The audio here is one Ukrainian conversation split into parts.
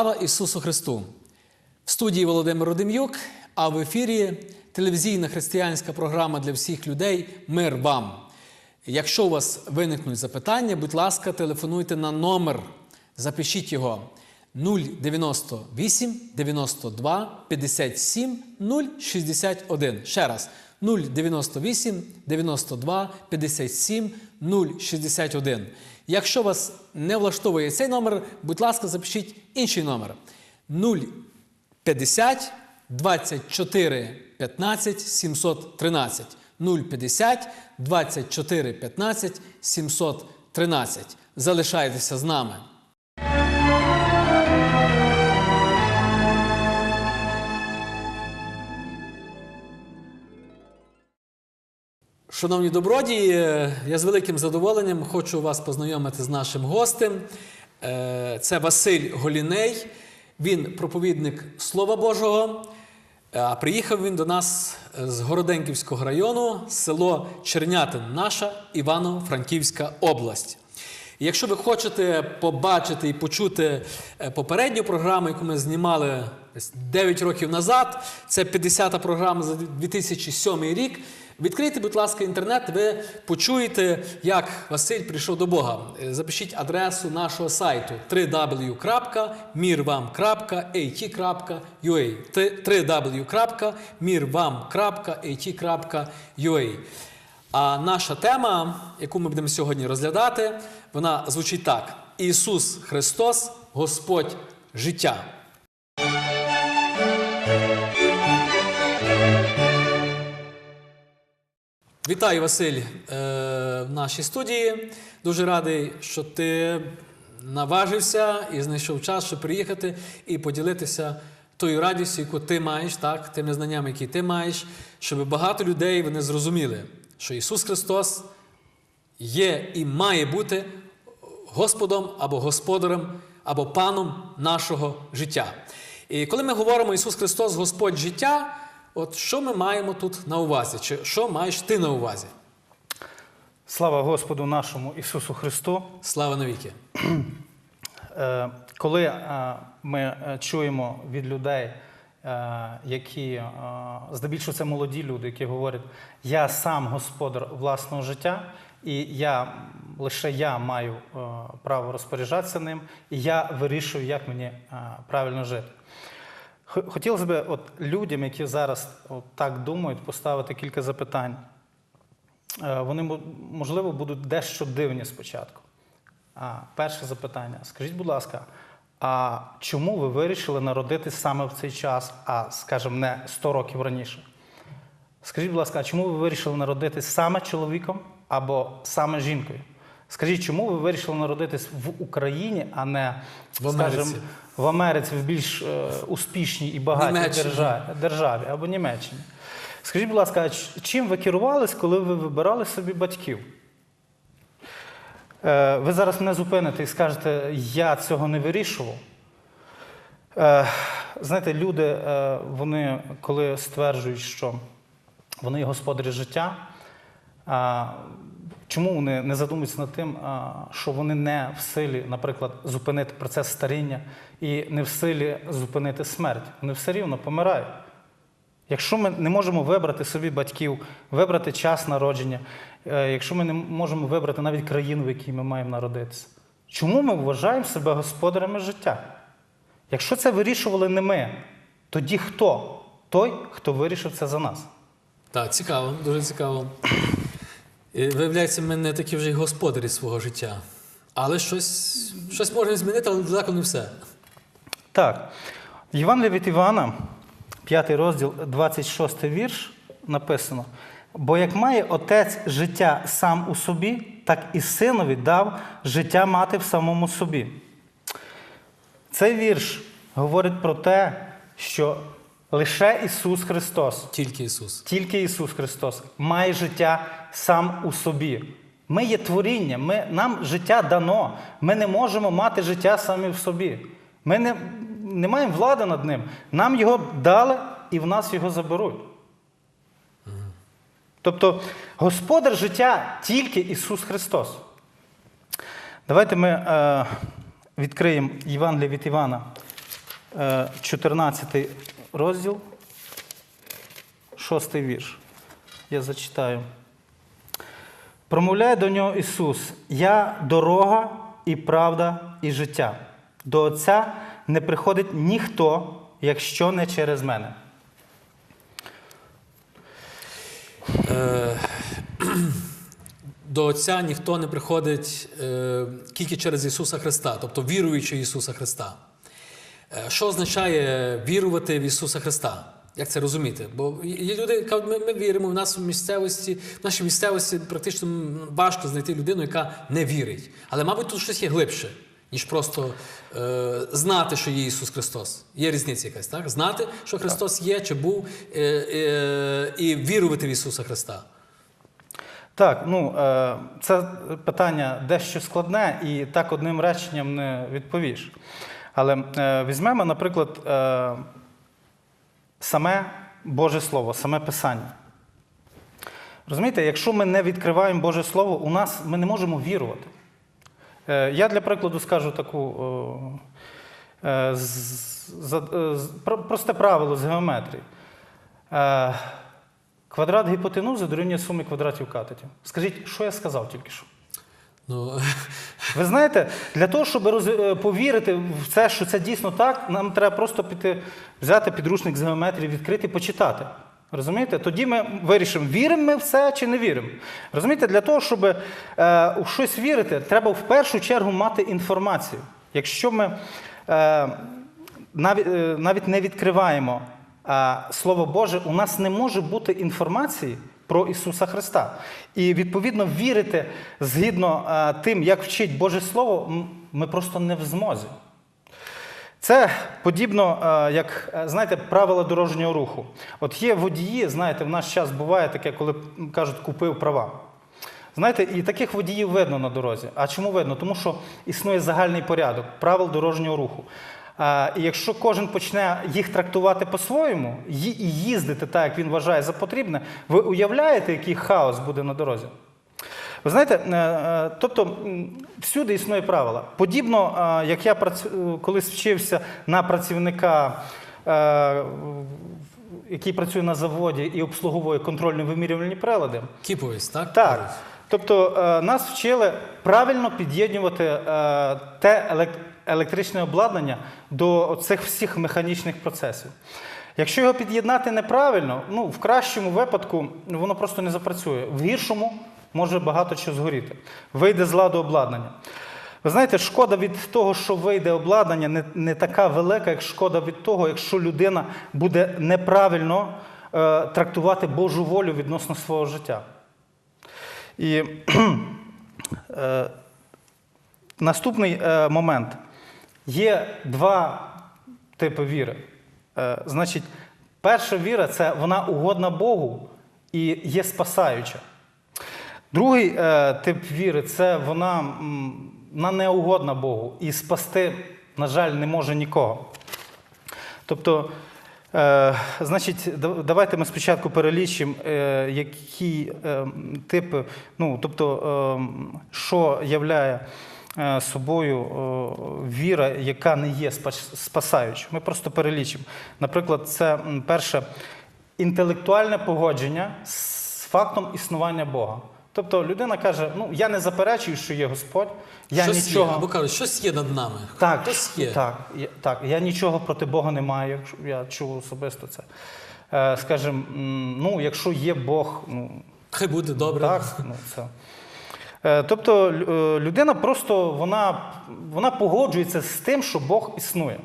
Слава Ісусу Христу! В студії Володимир Родим'юк, а в ефірі телевізійна християнська програма для всіх людей Мир вам. Якщо у вас виникнуть запитання, будь ласка, телефонуйте на номер. Запишіть його 098 92 57 061. Ще раз 098 92 57 061. Якщо вас не влаштовує цей номер, будь ласка, запишіть інший номер 050 24 15 713. 050 24 15 713. Залишайтеся з нами. Шановні добродії, е, я з великим задоволенням хочу вас познайомити з нашим гостем. Е, Це Василь Голіней. Він проповідник Слова Божого. Е, А приїхав він до нас з Городенківського району, село Чернятин, наша Івано-Франківська область. І якщо ви хочете побачити і почути е, попередню програму, яку ми знімали 9 років назад, це 50-та програма за 2007 рік. Відкрийте, будь ласка, інтернет, ви почуєте, як Василь прийшов до Бога. Е, Запишіть адресу нашого сайту www.mirvam.at.ua www.mirvam.at.ua А наша тема, яку ми будемо сьогодні розглядати, вона звучить так: Ісус Христос, Господь життя. Вітаю, Василь, е, в нашій студії. Дуже радий, що ти наважився і знайшов час, щоб приїхати і поділитися тою радістю, яку ти маєш, так, тими знаннями, які ти маєш, щоб багато людей вони зрозуміли, що Ісус Христос є і має бути Господом або Господарем, або паном нашого життя. І коли ми говоримо Ісус Христос, Господь життя, от що ми маємо тут на увазі? Чи що маєш ти на увазі? Слава Господу нашому Ісусу Христу. Слава навіки! Е, Коли е, ми е, чуємо від людей, які здебільшого це молоді люди, які говорять, я сам господар власного життя, і я лише я маю право розпоряджатися ним, і я вирішую, як мені правильно жити. Хотілося б от людям, які зараз от так думають, поставити кілька запитань. Е, Вони можливо будуть дещо дивні спочатку. А, перше запитання. Скажіть, будь ласка, а чому ви вирішили народитись саме в цей час, а скажімо, не 100 років раніше? Скажіть, будь ласка, а чому ви вирішили народитись саме чоловіком або саме жінкою? Скажіть, чому ви вирішили народитись в Україні, а не В Америці. в Америці, в більш е, успішній і багатій Німеччині. державі, державі або Німеччині? Скажіть, будь ласка, а ч- чим ви керувались, коли ви вибирали собі батьків? Е, Ви зараз мене зупините і скажете, я цього не вирішував. Е, Знаєте, люди, е, вони коли стверджують, що вони є господарі життя, а, чому вони не задумуються над тим, що вони не в силі, наприклад, зупинити процес старіння і не в силі зупинити смерть? Вони все рівно помирають. Якщо ми не можемо вибрати собі батьків, вибрати час народження, е, якщо ми не можемо вибрати навіть країну, в якій ми маємо народитися, чому ми вважаємо себе господарями життя? Якщо це вирішували не ми, тоді хто? Той, хто вирішив це за нас. Так, цікаво, дуже цікаво. І, виявляється, ми не такі вже й господарі свого життя. Але щось, щось можна змінити, але далеко не все. Так, Євангелії від Івана, 5 розділ, 26 вірш, написано: бо як має отець життя сам у собі, так і синові дав життя мати в самому собі. Цей вірш говорить про те, що лише Ісус Христос, Тільки Ісус. тільки Ісус Христос має життя сам у собі. Ми є творіння, ми, нам життя дано. Ми не можемо мати життя самі в собі. Ми не, не маємо влади над ним. Нам його дали і в нас його заберуть. Тобто господар життя тільки Ісус Христос. Давайте ми е, відкриємо Євангеліє від Івана, е, 14 розділ, 6 вірш. Я зачитаю. Промовляє до нього Ісус: Я дорога і правда, і життя. До Отця не приходить ніхто, якщо не через мене. Е, До Отця ніхто не приходить е, тільки через Ісуса Христа, тобто віруючи Ісуса Христа. Е, Що означає вірувати в Ісуса Христа? Як це розуміти? Бо є люди, кажуть, ми, ми віримо в нас в місцевості, в нашій місцевості практично важко знайти людину, яка не вірить. Але, мабуть, тут щось є глибше, ніж просто е, знати, що є Ісус Христос. Є різниця якась, так? Знати, що Христос є чи був, е, е, і вірувати в Ісуса Христа. Так, ну е, це питання дещо складне і так одним реченням не відповіш. Але е, візьмемо, наприклад, е, саме Боже Слово, саме Писання. Розумієте, якщо ми не відкриваємо Боже Слово, у нас ми не можемо вірувати. Е, Я для прикладу скажу таку просте правило з геометрії. Квадрат гіпотенузи дорівнює сумі квадратів катетів. Скажіть, що я сказав тільки що? Ну, Ви знаєте, для того, щоб роз- е, повірити в це, що це дійсно так, нам треба просто піти, взяти підручник з геометрії, відкрити почитати. Розумієте? Тоді ми вирішимо, віримо ми в це чи не віримо. Розумієте, для того, щоб е, у щось вірити, треба в першу чергу мати інформацію. Якщо ми е, навіть, е, навіть не відкриваємо е, Слово Боже, у нас не може бути інформації про Ісуса Христа. І відповідно вірити згідно е, тим, як вчить Боже Слово, ми просто не в змозі. Це подібно, е, як е, знаєте, правила дорожнього руху. От є водії, знаєте, в наш час буває таке, коли кажуть, купив права. Знаєте, і таких водіїв видно на дорозі. А чому видно? Тому що існує загальний порядок правил дорожнього руху. І якщо кожен почне їх трактувати по-своєму і їздити так, як він вважає за потрібне, ви уявляєте, який хаос буде на дорозі? Ви знаєте, е, е, тобто всюди існує правила. Подібно, е, як я колись вчився на працівника, який працює на заводі і обслуговує контрольно-вимірювальні прилади. кіповість, так? Так. Тобто нас вчили правильно під'єднувати те елек- електричне обладнання до цих всіх механічних процесів. Якщо його під'єднати неправильно, ну в кращому випадку воно просто не запрацює. В гіршому може багато чого згоріти. Вийде з ладу обладнання. Ви знаєте, шкода від того, що вийде обладнання, не, не така велика, як шкода від того, якщо людина буде неправильно е, трактувати Божу волю відносно свого життя. І е, наступний е, момент. Є два типи віри. Е, значить, перша віра це вона угодна Богу і є спасаюча. Другий е, тип віри це вона, вона не угодна Богу і спасти, на жаль, не може нікого. Тобто, е, значить, давайте ми спочатку перелічимо, які типи, ну, тобто, що являє собою е, віра, яка не є спас- спасаючою. Ми просто перелічимо. Наприклад, це перше інтелектуальне погодження з фактом існування Бога. Тобто людина каже: ну я не заперечую, що є Господь, я щось нічого. є, або кажуть, щось є над нами. Так, Хтось є. Так, я, так, я нічого проти Бога не маю, якщо я чув особисто це. Е, скажімо, ну, якщо є Бог, ну Хай буде добре. так, ну це. Е, тобто е, людина просто вона, вона погоджується з тим, що Бог існує.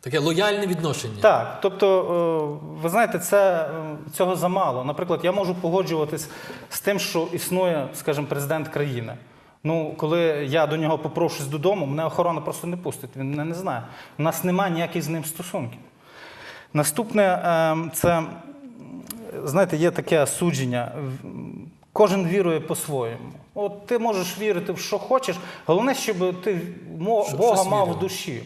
Таке лояльне відношення. Так, тобто, е, ви знаєте, це, цього замало. Наприклад, я можу погоджуватись з тим, що існує, скажімо, президент країни. Ну, коли я до нього попрошусь додому, мене охорона просто не пустить, він мене не знає. У нас немає ніяких з ним стосунків. Наступне, це, знаєте, є таке судження. Кожен вірує по-своєму. От ти можеш вірити в що хочеш, головне, щоб ти Бога мав в душі.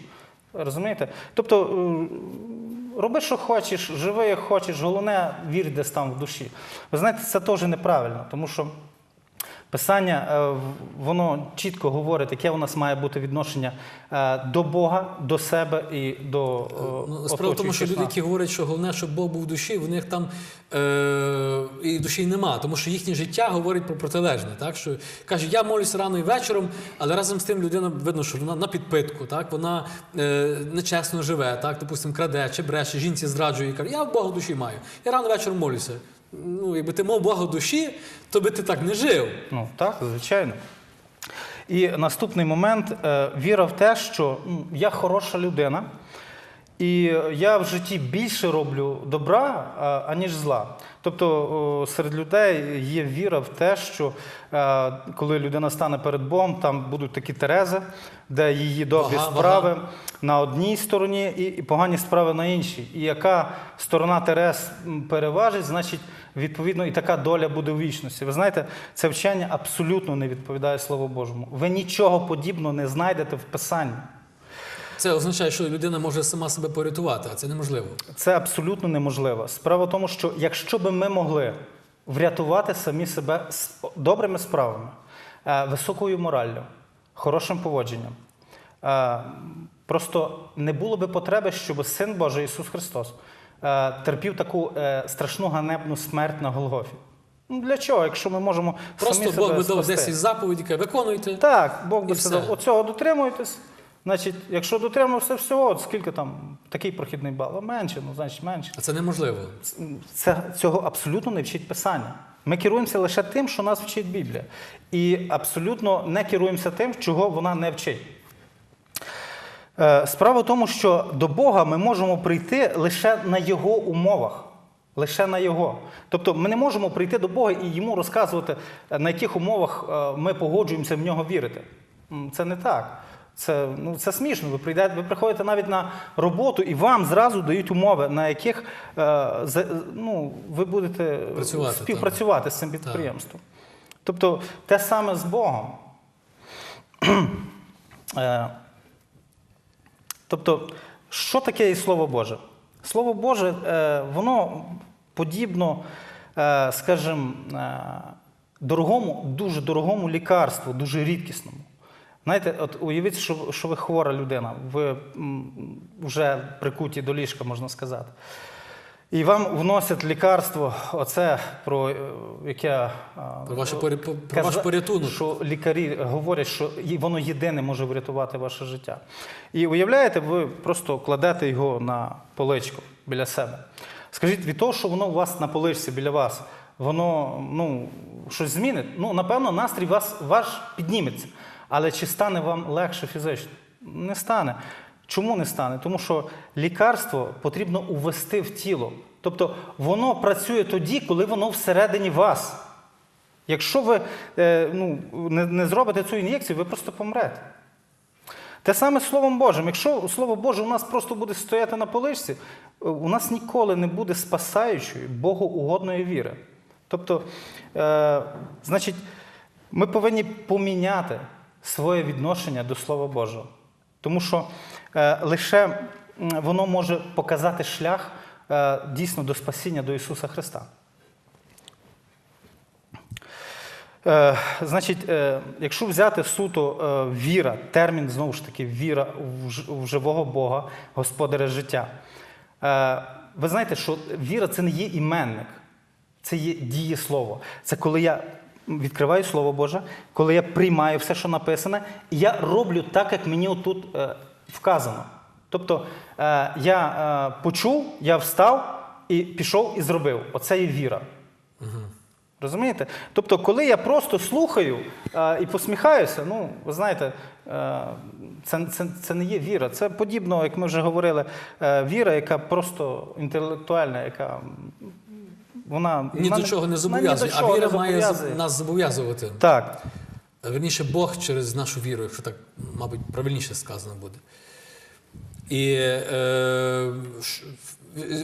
Розумієте? Тобто, е, роби, що хочеш, живи, як хочеш, головне, вір десь там в душі. Ви знаєте, це теж неправильно, тому що Писання е, воно чітко говорить, яке у нас має бути відношення е, до Бога, до себе і до е, Ну, справа в тому, що люди, які говорять, що головне, щоб Бог був в душі, в них там е- і душі нема, тому що їхнє життя говорить про протилежне. Так? Що каже, я молюся рано і вечором, але разом з тим людина видно, що вона на підпитку, так? вона е- нечесно живе, так? допустимо, краде чи бреше, жінці зраджує і каже, я Бога в душі маю. Я рано вечором молюся. Ну, якби ти мав Бога душі, то би ти так не жив. Ну так, звичайно. І наступний момент е, віра в те, що я хороша людина, і я в житті більше роблю добра, аніж зла. Тобто серед людей є віра в те, що е, коли людина стане перед Богом, там будуть такі терези, де її добрі Вага, справи на одній стороні і, погані справи на іншій. І яка сторона терез переважить, значить, відповідно, і така доля буде у вічності. Ви знаєте, це вчення абсолютно не відповідає Слову Божому. Ви нічого подібного не знайдете в Писанні. Це означає, що людина може сама себе порятувати, а це неможливо. Це абсолютно неможливо. Справа в тому, що якщо би ми могли врятувати самі себе добрими справами, е, високою мораллю, хорошим поводженням, е, просто не було би потреби, щоб Син Божий Ісус Христос е, терпів таку страшну ганебну смерть на Голгофі. Ну, для чого, якщо ми можемо Просто самі Бог себе би дав спасти? 10 заповідей, каже, виконуйте. Так, Бог би сказав, оцього дотримуєтесь. Значить, якщо дотримався всього, от скільки там такий прохідний бал, а менше, ну значить менше. А це неможливо. Це цього абсолютно не вчить Писання. Ми керуємося лише тим, що нас вчить Біблія. І абсолютно не керуємося тим, чого вона не вчить. Е, Справа в тому, що до Бога ми можемо прийти лише на Його умовах. Лише на Його. Тобто ми не можемо прийти до Бога і йому розказувати, е, на яких умовах е, ми погоджуємося в нього вірити. Це не так. Це, ну, це смішно. Ви, прийдете, ви приходите навіть на роботу і вам зразу дають умови, на яких е, за- ну, ви будете Працювати, співпрацювати з цим підприємством. Тобто те саме з Богом. Е, Тобто, що таке і Слово Боже? Слово Боже, е, воно подібно, е, скажімо, е, дорогому, дуже дорогому лікарству, дуже рідкісному. Знаєте, от уявіть, що, що ви хвора людина, ви вже прикуті до ліжка, можна сказати. І вам вносять лікарство, оце про е, яке е, Про, поря- про Каза- ваш порятунок. Що лікарі говорять, що воно єдине може врятувати ваше життя. І уявляєте, ви просто кладете його на поличку біля себе. Скажіть, від того, що воно у вас на поличці біля вас, воно ну, щось змінить? Ну, напевно, настрій вас, ваш підніметься. Але чи стане вам легше фізично? Не стане. Чому не стане? Тому що лікарство потрібно увести в тіло. Тобто воно працює тоді, коли воно всередині вас. Якщо ви е, ну, не, зробите цю ін'єкцію, ви просто помрете. Те саме Словом Божим. Якщо Слово Боже у нас просто буде стояти на поличці, е, у нас ніколи не буде спасаючої, Богоугодної віри. Тобто, е, значить, ми повинні поміняти своє відношення до Слова Божого. Тому що е, лише воно може показати шлях е, дійсно до спасіння до Ісуса Христа. Е, значить, е, якщо взяти суто е, віра, термін знову ж таки віра в, живого Бога, господаря життя. Е, ви знаєте, що віра це не є іменник, це є дієслово. Це коли я відкриваю Слово Боже, коли я приймаю все, що написане, і я роблю так, як мені отут е, вказано. Тобто е, я е, почув, я встав і пішов і зробив. Оце є віра. Розумієте? Тобто, коли я просто слухаю і посміхаюся, ну, ви знаєте, це, це, це не є віра. Це подібно, як ми вже говорили, віра, яка просто інтелектуальна, яка вона Ні вона до чого не зобов'язує, а віра має нас зобов'язувати. Так. Верніше, Бог через нашу віру, якщо так, мабуть, правильніше сказано буде. І е,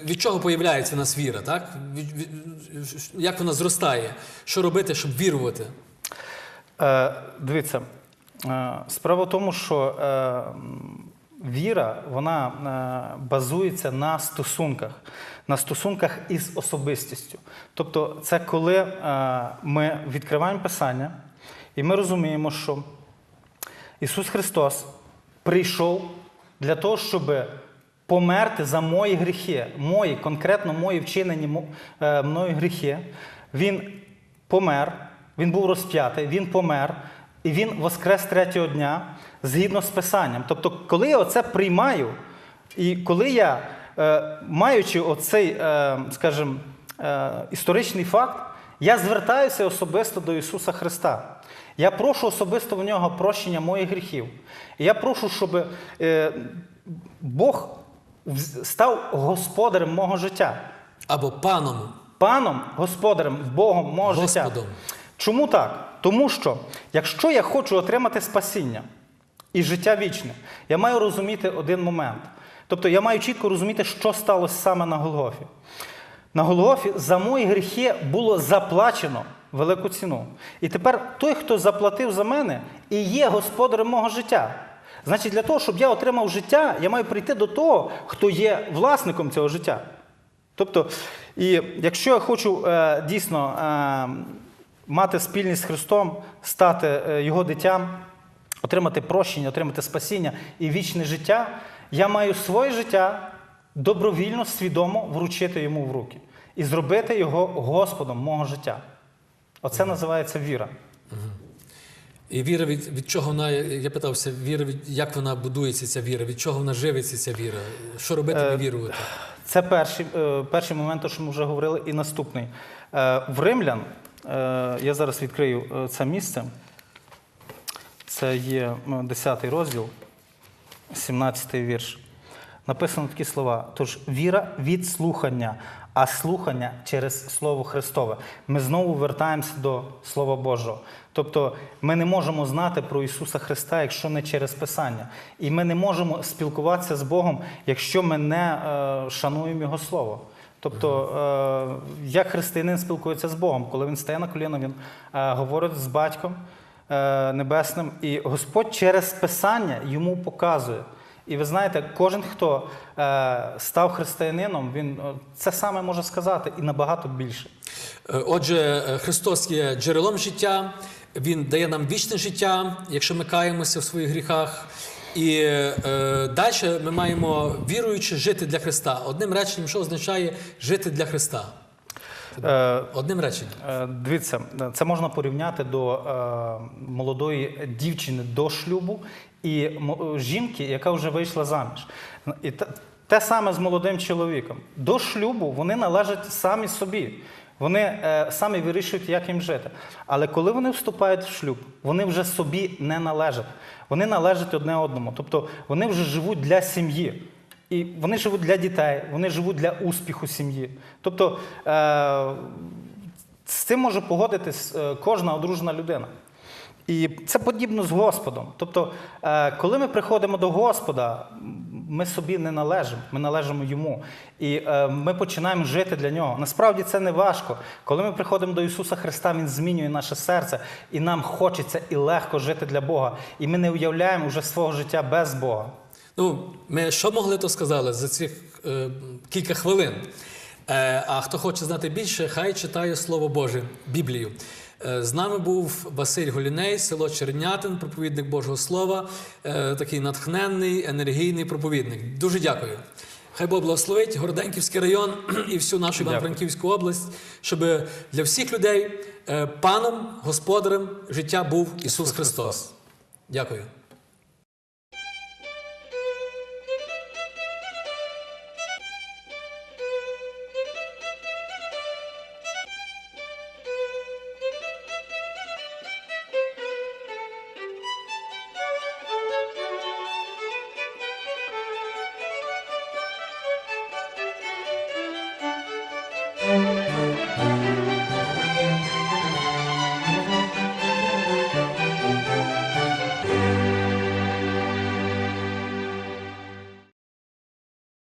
від чого появляється в нас віра, так? Від- від- Як вона зростає? Що робити, щоб вірувати? Е, дивіться, е, справа в тому, що е, віра вона е, базується на стосунках, на стосунках із особистістю. Тобто, це коли е, ми відкриваємо писання, І ми розуміємо, що Ісус Христос прийшов для того, щоб померти за мої гріхи, мої, конкретно мої вчинені е, мною гріхи. Він помер, він був розп'ятий, він помер, і він воскрес третього дня згідно з Писанням. Тобто, коли я оце приймаю, і коли я, е, маючи оцей, е, скажімо, е, історичний факт, я звертаюся особисто до Ісуса Христа. Я прошу особисто в нього прощення моїх гріхів. І я прошу, щоб Бог став господарем мого життя, Або паном. паном, господарем, Богом мого життя. Чому так? Тому що якщо я хочу отримати спасіння і життя вічне, я маю розуміти один момент. Тобто я маю чітко розуміти, що сталося саме на Голгофі. На Голгофі за мої гріхи було заплачено велику ціну. І тепер той, хто заплатив за мене, і є господарем мого життя. Значить, для того, щоб я отримав життя, я маю прийти до того, хто є власником цього життя. Тобто, і якщо я хочу е, дійсно е, мати спільність з Христом, стати е, Його дитям, отримати прощення, отримати спасіння і вічне життя, я маю своє життя добровільно, свідомо вручити йому в руки і зробити його Господом мого життя. Оце називається віра. І віра від, від чого вона, я питався, віра від, як вона будується, ця віра, від чого вона живиться, ця віра? Що робити, Е, аби вірувати? Це перший, е, перший момент, що ми вже говорили, і наступний. В Римлян, я зараз відкрию е, це місце. Це є м, 10 розділ, 17 вірш. Написано такі слова. Тож віра від слухання, а слухання через Слово Христове. Ми знову вертаємося до Слова Божого. Тобто ми не можемо знати про Ісуса Христа, якщо не через Писання. І ми не можемо спілкуватися з Богом, якщо ми не е, шануємо Його Слово. Тобто, е, як християнин спілкується з Богом, коли він стає на коліна, він е, говорить з батьком е, небесним, і Господь через Писання йому показує. І ви знаєте, кожен, хто став християнином, він це саме може сказати і набагато більше. Отже, Христос є джерелом життя, Він дає нам вічне життя, якщо ми каємося в своїх гріхах. І е, далі ми маємо віруючи жити для Христа. Одним реченням, що означає жити для Христа? Е, Одним реченням. Е, Дивіться, це можна порівняти до е, молодої дівчини до шлюбу і мо- жінки, яка вже вийшла заміж. І те саме з молодим чоловіком. До шлюбу вони належать самі собі. Вони е, самі вирішують, як їм жити. Але коли вони вступають в шлюб, вони вже собі не належать. Вони належать одне одному. Тобто вони вже живуть для сім'ї. І вони живуть для дітей, вони живуть для успіху сім'ї. Тобто е, з цим може погодитись е, кожна одружена людина. І це подібно з Господом. Тобто, е, коли ми приходимо до Господа, ми собі не належимо, ми належимо йому. І е, ми починаємо жити для нього. Насправді це не важко. Коли ми приходимо до Ісуса Христа, Він змінює наше серце, і нам хочеться і легко жити для Бога. І ми не уявляємо вже свого життя без Бога. Ну, ми що могли, то сказали за цих е, кілька хвилин. Е, а хто хоче знати більше, хай читає Слово Боже, Біблію. Е, з нами був Василь Голіней, село Чернятин, проповідник Божого Слова, е, такий натхненний, енергійний проповідник. Дуже дякую. Хай Бог благословить Городенківський район і всю нашу Івано-Франківську область, щоб для всіх людей е, паном, господарем життя був Ісус Христос. Дякую.